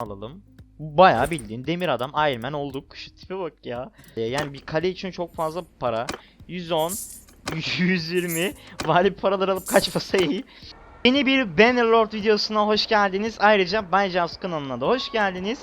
alalım. Bayağı bildiğin demir adam Iron Man olduk. Şu tipe bak ya. Ee, yani bir kale için çok fazla para. 110, 120. Vali paralar alıp kaçmasa iyi. Yeni bir Bannerlord videosuna hoş geldiniz. Ayrıca Bay Javs kanalına da hoş geldiniz.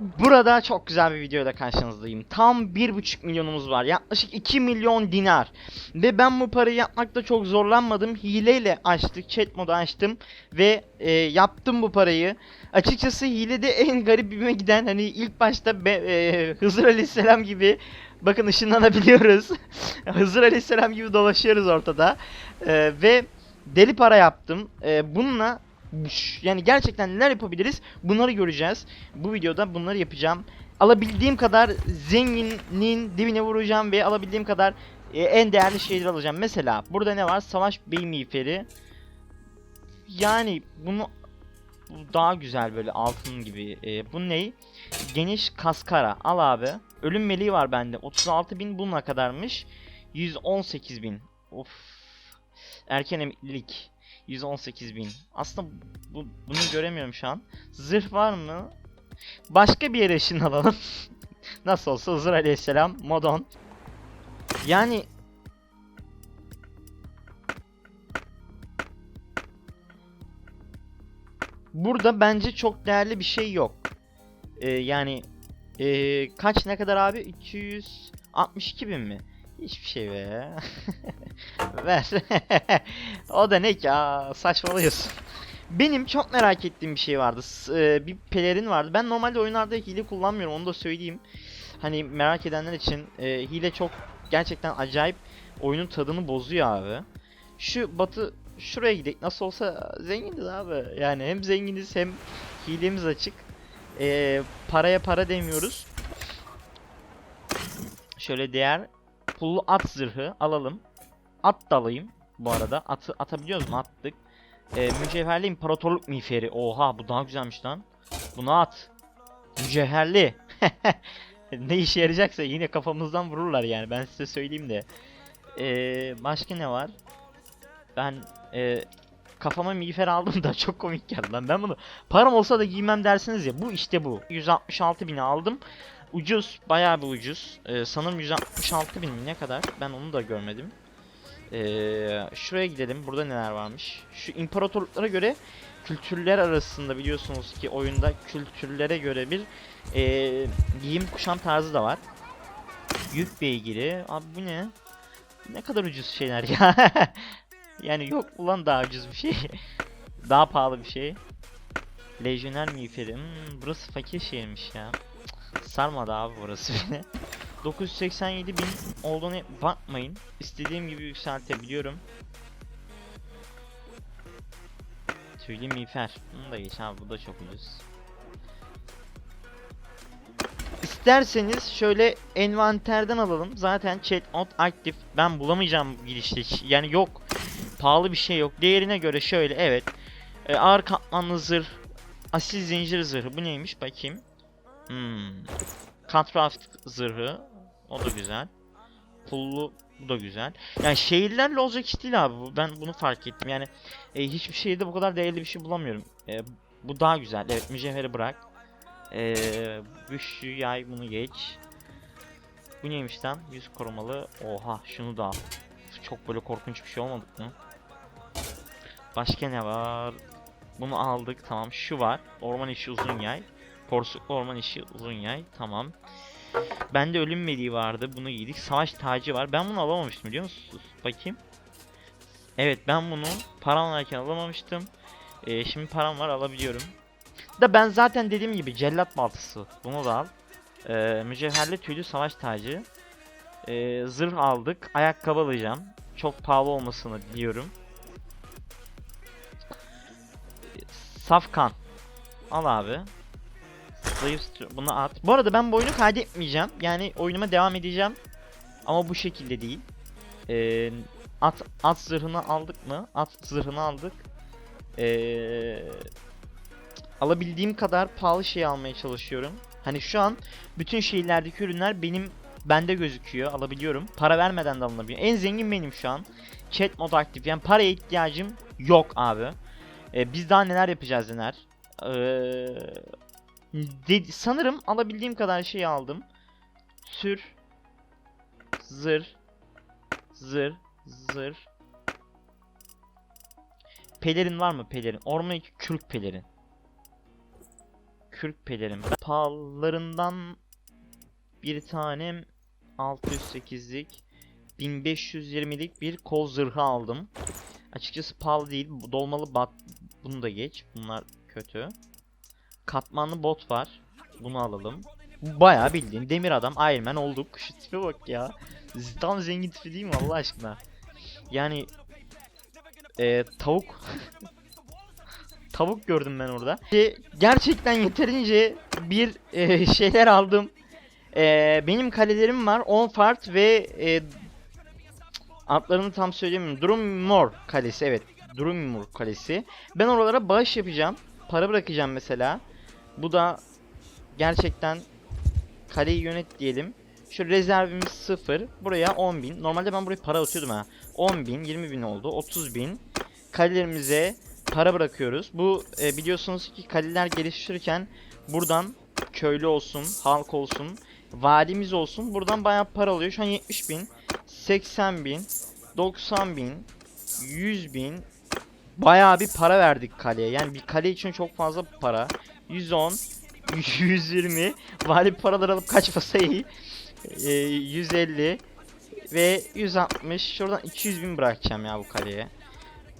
Burada çok güzel bir videoyla karşınızdayım. Tam 1.5 milyonumuz var. Yaklaşık 2 milyon dinar. Ve ben bu parayı yapmakta çok zorlanmadım. Hileyle açtık. Chat modu açtım. Ve e, yaptım bu parayı. Açıkçası hilede en garibime giden hani ilk başta be, e, Hızır Aleyhisselam gibi bakın ışınlanabiliyoruz. Hızır Aleyhisselam gibi dolaşıyoruz ortada. E, ve deli para yaptım. E, bununla yani gerçekten neler yapabiliriz bunları göreceğiz. Bu videoda bunları yapacağım. Alabildiğim kadar zenginin dibine vuracağım ve alabildiğim kadar e, en değerli şeyleri alacağım. Mesela burada ne var? Savaş bey miğferi. Yani bunu bu daha güzel böyle altın gibi. E, bu ne? Geniş kaskara. Al abi. Ölüm meleği var bende. 36.000 bununla kadarmış. 118.000. Of. Erken emeklilik. 118.000. Aslında bu, bunu göremiyorum şu an. Zırh var mı? Başka bir yere ışınlanalım. Nasıl olsa Hızır Aleyhisselam modon. Yani Burada bence çok değerli bir şey yok. Ee, yani ee, kaç ne kadar abi? 262 bin mi? Hiçbir şey be. Ver. o da ne ki? Aa, saçmalıyorsun. Benim çok merak ettiğim bir şey vardı. E, bir pelerin vardı. Ben normalde oyunlarda hile kullanmıyorum. Onu da söyleyeyim. Hani merak edenler için e, hile çok gerçekten acayip oyunun tadını bozuyor abi. Şu batı şuraya gidelim. Nasıl olsa zenginiz abi. Yani hem zenginiz hem hilemiz açık. E, paraya para demiyoruz. Şöyle değer pullu at zırhı alalım. At da alayım bu arada. Atı atabiliyoruz mu? Attık. Ee, mücevherli imparatorluk miğferi. Oha bu daha güzelmiş lan. Bunu at. Mücevherli. ne işe yarayacaksa yine kafamızdan vururlar yani. Ben size söyleyeyim de. Ee, başka ne var? Ben e, kafama miğfer aldım da çok komik geldi lan. Ben bunu param olsa da giymem dersiniz ya. Bu işte bu. 166 bin aldım. Ucuz. Bayağı bir ucuz. Ee, sanırım 166 bin ne kadar? Ben onu da görmedim. Ee, şuraya gidelim. Burada neler varmış? Şu imparatorluklara göre kültürler arasında biliyorsunuz ki oyunda kültürlere göre bir ee, giyim kuşam tarzı da var. Yük beygiri. Abi bu ne? Ne kadar ucuz şeyler ya. yani yok ulan daha ucuz bir şey. daha pahalı bir şey. Lejyoner miğferi. Hmm, burası fakir şehirmiş ya. Sarmadı abi burası beni. 987 bin olduğunu bakmayın. İstediğim gibi yükseltebiliyorum. Tüylü miğfer. Bunu da geç abi bu da çok ucuz. İsterseniz şöyle envanterden alalım. Zaten chat out aktif. Ben bulamayacağım bu girişte. Yani yok. Pahalı bir şey yok. Değerine göre şöyle evet. Ee, ağır katmanlı zırh. Asil zincir zırhı. Bu neymiş bakayım. Hmm. Contrast zırhı. O da güzel. Pullu bu da güzel. Yani şehirlerle olacak iş değil abi. Ben bunu fark ettim. Yani e, hiçbir şehirde bu kadar değerli bir şey bulamıyorum. E, bu daha güzel. Evet mücevheri bırak. E, güçlü yay bunu geç. Bu neymiş lan? Yüz korumalı. Oha şunu da. Çok böyle korkunç bir şey olmadık mı? Başka ne var? Bunu aldık. Tamam şu var. Orman işi uzun yay. Porsuklu orman işi uzun yay. Tamam. Bende ölüm meleği vardı. Bunu giydik. Savaş tacı var. Ben bunu alamamıştım biliyor musunuz? Bakayım. Evet ben bunu param varken alamamıştım. Ee, şimdi param var alabiliyorum. Da ben zaten dediğim gibi cellat baltası. Bunu da al. Ee, mücevherli tüylü savaş tacı. Ee, zırh aldık. Ayakkabı alacağım. Çok pahalı olmasını diliyorum. Ee, Safkan. Al abi. Zayıf bunu at. Bu arada ben bu oyunu kaydetmeyeceğim. Yani oyunuma devam edeceğim. Ama bu şekilde değil. Ee, at at zırhını aldık mı? At zırhını aldık. Ee, alabildiğim kadar pahalı şey almaya çalışıyorum. Hani şu an bütün şehirlerdeki ürünler benim bende gözüküyor. Alabiliyorum. Para vermeden de alınabiliyor. En zengin benim şu an. Chat mod aktif. Yani paraya ihtiyacım yok abi. Ee, biz daha neler yapacağız neler. Ee, Dedi, sanırım alabildiğim kadar şeyi aldım. Sür. Zır. Zır. Zır. Pelerin var mı pelerin? Orman iki kürk pelerin. Kürk pelerin. Ben Pahalılarından bir tanem 608'lik 1520'lik bir kol zırhı aldım. Açıkçası pahalı değil. Dolmalı bat bunu da geç. Bunlar kötü. Katmanlı bot var. Bunu alalım. Bu bayağı bildiğin demir adam Iron Man olduk. Şu tipe bak ya. Tam zengin tipi değil mi Allah aşkına? Yani e, tavuk tavuk gördüm ben orada. Ve gerçekten yeterince bir e, şeyler aldım. E, benim kalelerim var. 10 fart ve e, adlarını tam söyleyemiyorum. Drummore kalesi evet. Drummore kalesi. Ben oralara bağış yapacağım. Para bırakacağım mesela. Bu da gerçekten kaleyi yönet diyelim. Şu rezervimiz 0. Buraya 10.000. Normalde ben buraya para atıyordum ha. 10.000, 20.000 oldu. 30.000. Kalelerimize para bırakıyoruz. Bu e, biliyorsunuz ki kaleler geliştirirken buradan köylü olsun, halk olsun, valimiz olsun. Buradan bayağı para alıyor. Şu an 70.000, 80.000, 90.000, 100.000, bayağı bir para verdik kaleye. Yani bir kale için çok fazla para. 110, 120, vali paralar alıp kaçmasa iyi. Ee, 150 ve 160. Şuradan 200 bin bırakacağım ya bu kaleye.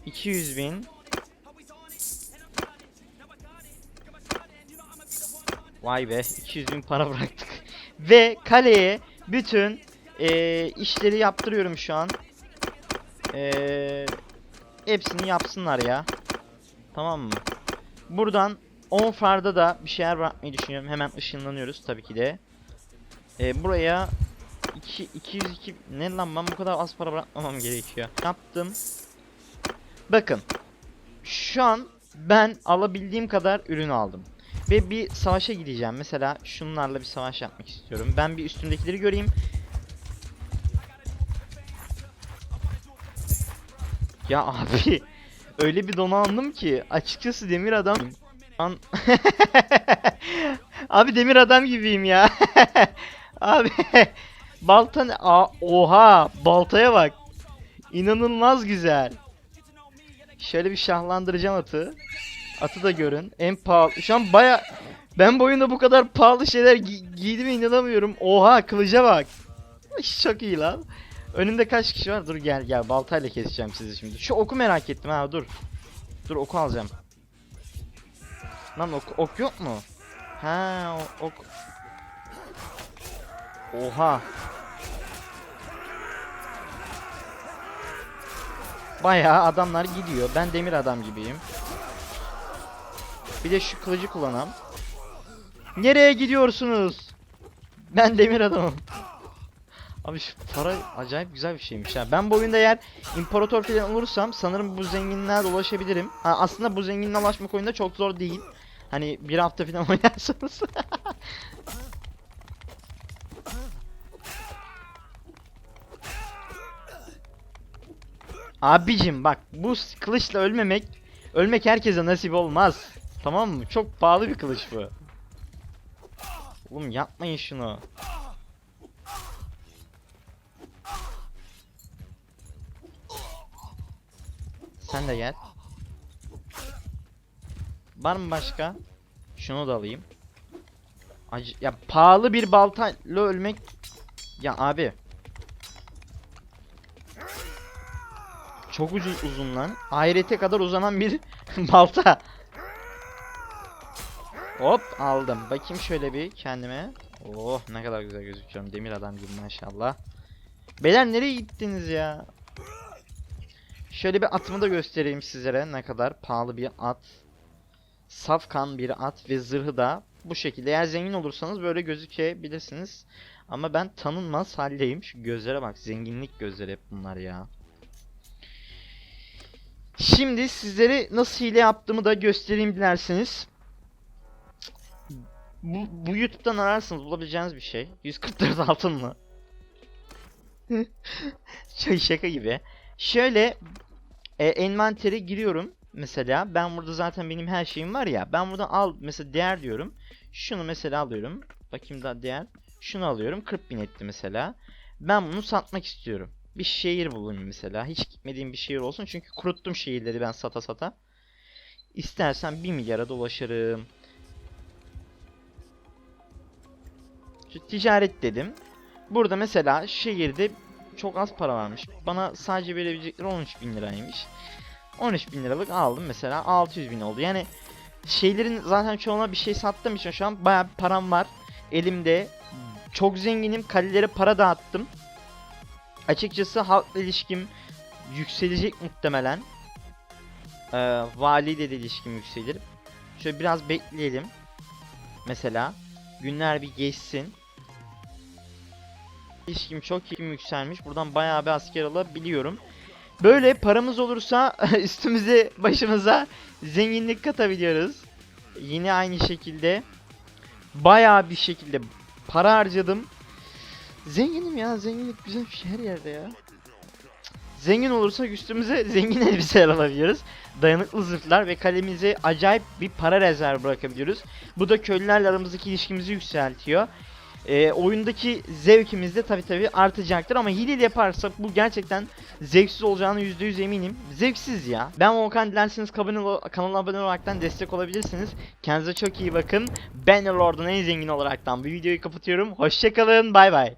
200 bin. Vay be 200 bin para bıraktık. Ve kaleye bütün eee, işleri yaptırıyorum şu an. Eee hepsini yapsınlar ya. Tamam mı? Buradan 10 farda da bir şeyler bırakmayı düşünüyorum. Hemen ışınlanıyoruz tabii ki de. Ee, buraya 2 202 ne lan ben bu kadar az para bırakmamam gerekiyor. Yaptım. Bakın. Şu an ben alabildiğim kadar ürün aldım. Ve bir savaşa gideceğim. Mesela şunlarla bir savaş yapmak istiyorum. Ben bir üstümdekileri göreyim. Ya abi öyle bir donandım ki açıkçası demir adam an Abi demir adam gibiyim ya. abi balta ne? Aa, oha baltaya bak. İnanılmaz güzel. Şöyle bir şahlandıracağım atı. Atı da görün. En pahalı. Şu an baya ben bu oyunda bu kadar pahalı şeyler gi- giydiğime inanamıyorum. Oha kılıca bak. Çok iyi lan. Önümde kaç kişi var? Dur gel gel baltayla keseceğim sizi şimdi. Şu oku merak ettim ha dur. Dur oku alacağım. Lan ok, ok yok mu? Ha ok. Oha. Bayağı adamlar gidiyor. Ben demir adam gibiyim. Bir de şu kılıcı kullanam. Nereye gidiyorsunuz? Ben demir adamım. Abi şu para acayip güzel bir şeymiş ha. Ben bu oyunda eğer imparator falan olursam sanırım bu zenginliğe de ulaşabilirim. Ha, aslında bu zenginliğe ulaşmak oyunda çok zor değil. Hani bir hafta falan oynarsanız. Abicim bak bu kılıçla ölmemek ölmek herkese nasip olmaz. Tamam mı? Çok pahalı bir kılıç bu. Oğlum yapmayın şunu. Sen de gel. Var mı başka? Şunu da alayım. Acı ya pahalı bir baltayla ölmek ya abi. Çok ucuz uzun lan. Ahirete kadar uzanan bir balta. Hop aldım. Bakayım şöyle bir kendime. Oh ne kadar güzel gözüküyorum. Demir adam gibi maşallah. Beyler nereye gittiniz ya? Şöyle bir atımı da göstereyim sizlere. Ne kadar pahalı bir at. Safkan bir at ve zırhı da bu şekilde. Eğer zengin olursanız böyle gözükebilirsiniz. Ama ben tanınmaz haldeyim. Şu gözlere bak. Zenginlik gözleri hep bunlar ya. Şimdi sizlere nasıl hile yaptığımı da göstereyim dilerseniz. Bu, bu YouTube'dan ararsınız bulabileceğiniz bir şey. 144 altın mı? Çok şaka gibi. Şöyle e, envantere giriyorum mesela. Ben burada zaten benim her şeyim var ya. Ben buradan al mesela değer diyorum. Şunu mesela alıyorum. Bakayım da diğer. Şunu alıyorum. 40 bin etti mesela. Ben bunu satmak istiyorum. Bir şehir bulayım mesela. Hiç gitmediğim bir şehir olsun. Çünkü kuruttum şehirleri ben sata sata. İstersen 1 milyara dolaşırım. Şu ticaret dedim. Burada mesela şehirde çok az para varmış. Bana sadece verebilecekleri 13 bin liraymış. 13 bin liralık aldım mesela 600 bin oldu. Yani şeylerin zaten çoğuna bir şey sattığım için şu an bir param var. Elimde çok zenginim. Kalelere para dağıttım. Açıkçası halkla ilişkim yükselecek muhtemelen. Ee, valiyle de ilişkim yükselir. Şöyle biraz bekleyelim. Mesela günler bir geçsin. İlişkim çok iyi yükselmiş. Buradan bayağı bir asker alabiliyorum. Böyle paramız olursa üstümüze başımıza zenginlik katabiliyoruz. Yine aynı şekilde bayağı bir şekilde para harcadım. Zenginim ya zenginlik güzel bir şey her yerde ya. Zengin olursak üstümüze zengin elbiseler alabiliyoruz. Dayanıklı zırhlar ve kalemize acayip bir para rezervi bırakabiliyoruz. Bu da köylülerle aramızdaki ilişkimizi yükseltiyor. Ee, oyundaki zevkimiz de tabi tabi artacaktır ama hileyle yaparsak bu gerçekten zevksiz olacağını %100 eminim. Zevksiz ya. Ben Volkan dilerseniz kanala, abone olaraktan destek olabilirsiniz. Kendinize çok iyi bakın. Ben Lord'un en zengin olaraktan bu videoyu kapatıyorum. Hoşçakalın. Bay bay.